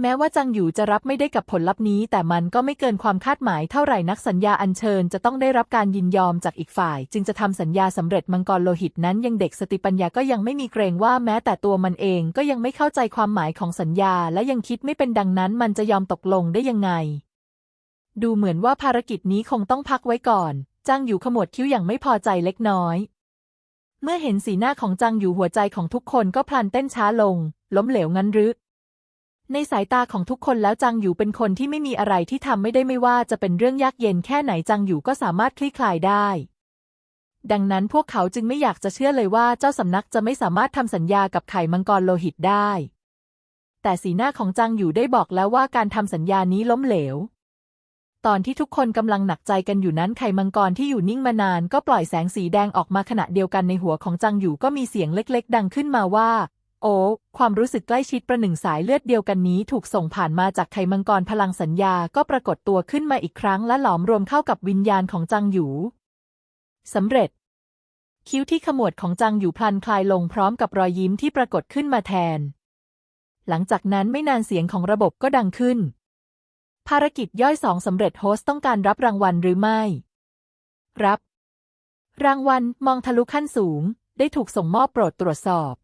แม้ว่าจังหยูจะรับไม่ได้กับผลลัพธ์นี้ แต่มันก็ไม่เกินความคาดหมายเท่าไหร่นักสัญญาอัญเชิญจะต้องได้รับการยินยอมจากอีกฝ่าย จึงจะทำสัญญาสำเร็จมังกรโลหิตนั้นยังเด็กสติปัญญาก็ยังไม่มีเกรงว่าแม้แต่ตัวมันเองก็ยังไม่เข้าใจความหมายของสัญญา และยังคิดไม่เป็นดังนั้น มันจะยอมตกลงได้ยังไง ดูเหมือนว่าภารกิจนี้คงต้องพักไว้ก่อนจังหยูขมวดคิ้วอย่างไม่พอใจเล็กน้อย เมื่อเห็นสีหน้าของจังหยูหัวใจของทุกคนก็พลันเต้นช้าลง ล้มเหลวงั้นหรือ ในสายตาของทุกคนแล้วจังหยูเป็นคนที่ไม่มีอะไรที่ทำไม่ได้ไม่ว่าจะเป็นเรื่องยากเย็นแค่ไหนจังหยูก็สามารถคลี่คลายได้ ดังนั้นพวกเขาจึงไม่อยากจะเชื่อเลยว่าเจ้าสำนักจะไม่สามารถทำสัญญากับไข่มังกรโลหิตได้ แต่สีหน้าของจังหยูได้บอกแล้วว่าการทำสัญญานี้ล้มเหลว ตอนที่ทุกคนกำลังหนักใจกันอยู่นั้นไข่มังกรที่อยู่นิ่งมานานก็ปล่อยแสงสีแดงออกมาขณะเดียวกันในหัวของจังหยูก็มีเสียงเล็ก ๆ ดังขึ้นมาว่า โอ้ความรู้สึกใกล้ชิดประหนึ่งสายเลือดเดียวกันนี้ถูกส่งผ่านมาจากไขมังกรพลังสัญญาก็ปรากฏตัวขึ้นมาอีกครั้งและหลอมรวมเข้ากับวิญญาณของจังหยูสำเร็จ คิ้วที่ขมวดของจังหยูพลันคลายลงพร้อมกับรอยยิ้มที่ปรากฏขึ้นมาแทน หลังจากนั้นไม่นานเสียงของระบบก็ดังขึ้น ภารกิจย่อยสองสำเร็จโฮสต์ต้องการรับรางวัลหรือไม่ รับ รางวัลมองทะลุขั้นสูง ได้ถูกส่งมอบโปรดตรวจสอบ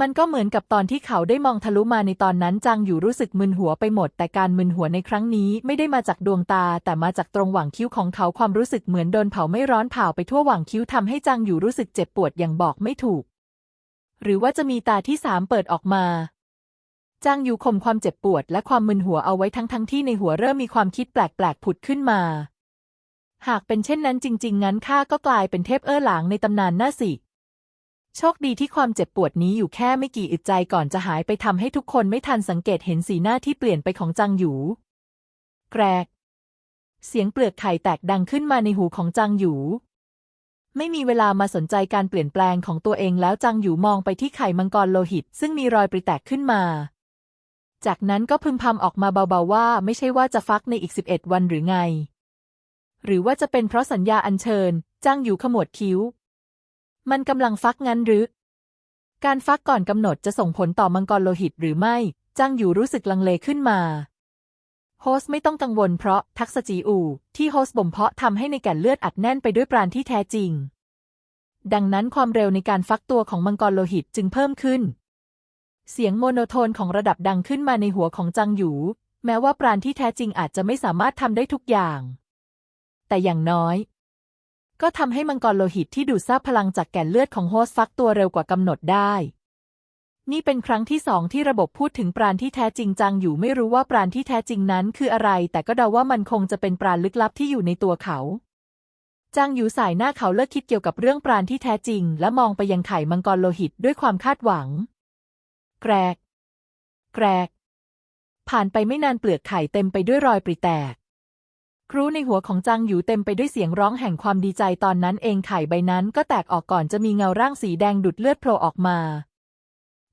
มันก็เหมือนกับตอนที่เขาได้มองทะลุมาในตอนนั้นจางอยู่รู้สึกมึนหัวไปหมด แต่การมึนหัวในครั้งนี้ไม่ได้มาจากดวงตา แต่มาจากตรงหว่างคิ้วของเขาความรู้สึกเหมือนโดนเผาไม่ร้อนเผาไปทั่วหว่างคิ้วทำให้จางอยู่รู้สึกเจ็บปวดอย่างบอกไม่ถูก หรือว่าจะมีตาที่สามเปิดออกมาจางอยู่ข่มความเจ็บปวด และความมึนหัวเอาไว้ทั้งทั้งที่ในหัวเริ่มมีความคิดแปลกๆผุดขึ้นมา หากเป็นเช่นนั้นจริง ๆ งั้นข้าก็กลายเป็นเทพเอ้อหลางในตำนานน่าสิ โชคดีที่ความเจ็บปวดนี้อยู่แค่ไม่กี่อึดใจก่อนจะหายไปทำให้ทุกคนไม่ทันสังเกตเห็นสีหน้าที่เปลี่ยนไปของจังหยู แกรก เสียงเปลือกไข่แตกดังขึ้นมาในหูของจังหยู ไม่มีเวลามาสนใจการเปลี่ยนแปลงของตัวเองแล้วจังหยูมองไปที่ไข่มังกรโลหิต ซึ่งมีรอยปริแตกขึ้นมา จากนั้นก็พึมพำออกมาเบาๆว่าไม่ใช่ว่าจะฟักในอีกสิบเอ็ดวันหรือไง หรือว่าจะเป็นเพราะสัญญาอัญเชิญ จังหยูขมวดคิ้ว มันกำลังฟักงั้นหรือ การฟักก่อนกำหนดจะส่งผลต่อมังกรโลหิตหรือไม่จังอยู่รู้สึกลังเลขึ้นมา โฮสไม่ต้องกังวลเพราะทักษจีอู ที่โฮสบ่มเพาะทำให้ในแก่นเลือดอัดแน่นไปด้วยปราณที่แท้จริง ดังนั้นความเร็วในการฟักตัวของมังกรโลหิตจึงเพิ่มขึ้น เสียงโมโนโทนของระดับดังขึ้นมาในหัวของจังหยู แม้ว่าปราณที่แท้จริงอาจจะไม่สามารถทำได้ทุกอย่าง แต่อย่างน้อย ก็ทำให้มังกรโลหิตที่ดูดซาบพลังจากแก่นเลือดของโฮสฟักตัวเร็วกว่ากำหนดได้ นี่เป็นครั้งที่สองที่ระบบพูดถึงปราณที่แท้จริงจังอยู่ไม่รู้ว่าปราณที่แท้จริงนั้นคืออะไร แต่ก็เดาว่ามันคงจะเป็นปราณลึกลับที่อยู่ในตัวเขาจางอยู่สายหน้าเขาเลิกคิดเกี่ยวกับเรื่องปราณที่แท้จริง และมองไปยังไข่มังกรโลหิตด้วยความคาดหวัง แกรก แกรก ผ่านไปไม่นานเปลือกไข่เต็มไปด้วยรอยปริแตก ครูในหัวของจางอยู่เต็มไปด้วยเสียงร้องแห่งความดีใจตอนนั้นเองไข่ใบนั้นก็แตกออกก่อนจะมีเงาร่างสีแดงดุดเลือดโผล่ออกมา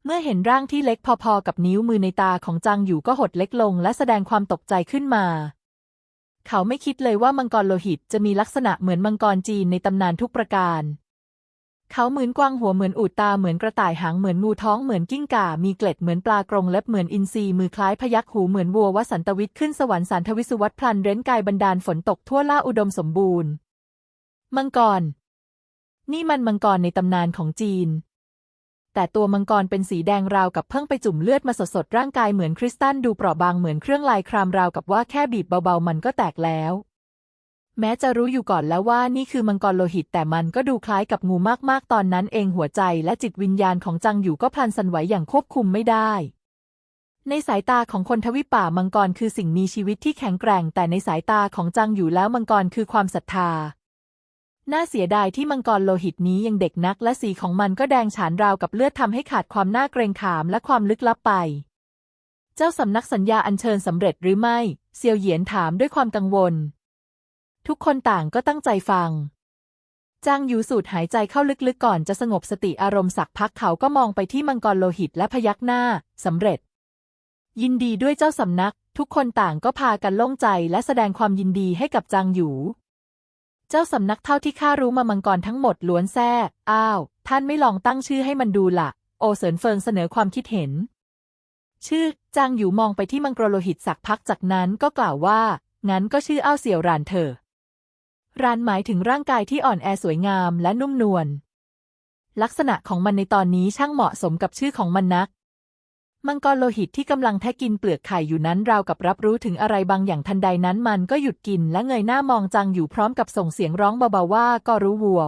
เมื่อเห็นร่างที่เล็กพอๆกับนิ้วมือในตาของจางอยู่ก็หดเล็กลง และแสดงความตกใจขึ้นมา เขาไม่คิดเลยว่ามังกรโลหิตจะมีลักษณะเหมือนมังกรจีนในตำนานทุกประการ เขาเหมือนกวางหัวเหมือนอูดตาเหมือนกระต่ายหางเหมือนงูท้องเหมือนกิ้งก่า มีเกล็ดเหมือนปลากรงเล็บเหมือนอินทรีมือคล้ายพยักหูเหมือนวัววสันตวิทย์ขึ้นสวรรค์สันทวิสุวัตพลันเร้นกายบันดาลฝนตกทั่วล่าอุดมสมบูรณ์ มังกร นี่มันมังกรในตำนานของจีน แต่ตัวมังกรเป็นสีแดงราวกับเพิ่งไปจุ่มเลือดมาสดๆร่างกายเหมือนคริสตัลดูเปราะบางเหมือนเครื่องลายครามราวกับว่าแค่บีบเบาๆมันก็แตกแล้ว แม้จะรู้อยู่ก่อนแล้วว่านี่คือมังกรโลหิตแต่มันก็ดูคล้ายกับงูมากๆ ตอนนั้นเองหัวใจและจิตวิญญาณของจังอยู่ก็พลันสั่นไหวอย่างควบคุมไม่ได้ ในสายตาของคนทวิป่ามังกรคือสิ่งมีชีวิตที่แข็งแกร่ง แต่ในสายตาของจังอยู่แล้วมังกรคือความศรัทธา น่าเสียดายที่มังกรโลหิตนี้ยังเด็กนักและสีของมันก็แดงฉานราวกับเลือดทำให้ขาดความน่าเกรงขามและความลึกลับไป เจ้าสำนักสัญญาอัญเชิญสำเร็จหรือไม่ เซียวเหยียนถามด้วยความกังวล ทุกคนต่างก็ตั้งใจฟัง จางยูสูดหายใจเข้าลึกๆก่อนจะสงบสติอารมณ์สักพักเขาก็มองไปที่มังกรโลหิตและพยักหน้าสำเร็จ ยินดีด้วยเจ้าสำนัก ทุกคนต่างก็พากันโล่งใจและแสดงความยินดีให้กับจางหยูเจ้าสำนักเท่าที่ข้ารู้มามังกรทั้งหมดล้วนแท้อ้าว ท่านไม่ลองตั้งชื่อให้มันดูละ่ะ โอเสินเฟิงเสนอความคิดเห็น ชื่อ จางอยู่มองไปที่มังกรโลหิตสักพักจากนั้นก็กล่าวว่า งั้นก็ชื่ออ้าวเสี่ยวรานเถอะ รานหมายถึงร่างกายที่อ่อนแอสวยงามและนุ่มนวล ลักษณะของมันในตอนนี้ช่างเหมาะสมกับชื่อของมันนัก มังกรโลหิตที่กำลังแทะกินเปลือกไข่อยู่นั้นราวกับรับรู้ถึงอะไรบางอย่างทันใดนั้นมันก็หยุดกินและเงยหน้ามองจังอยู่พร้อมกับส่งเสียงร้องเบาๆว่าก็รู้วัว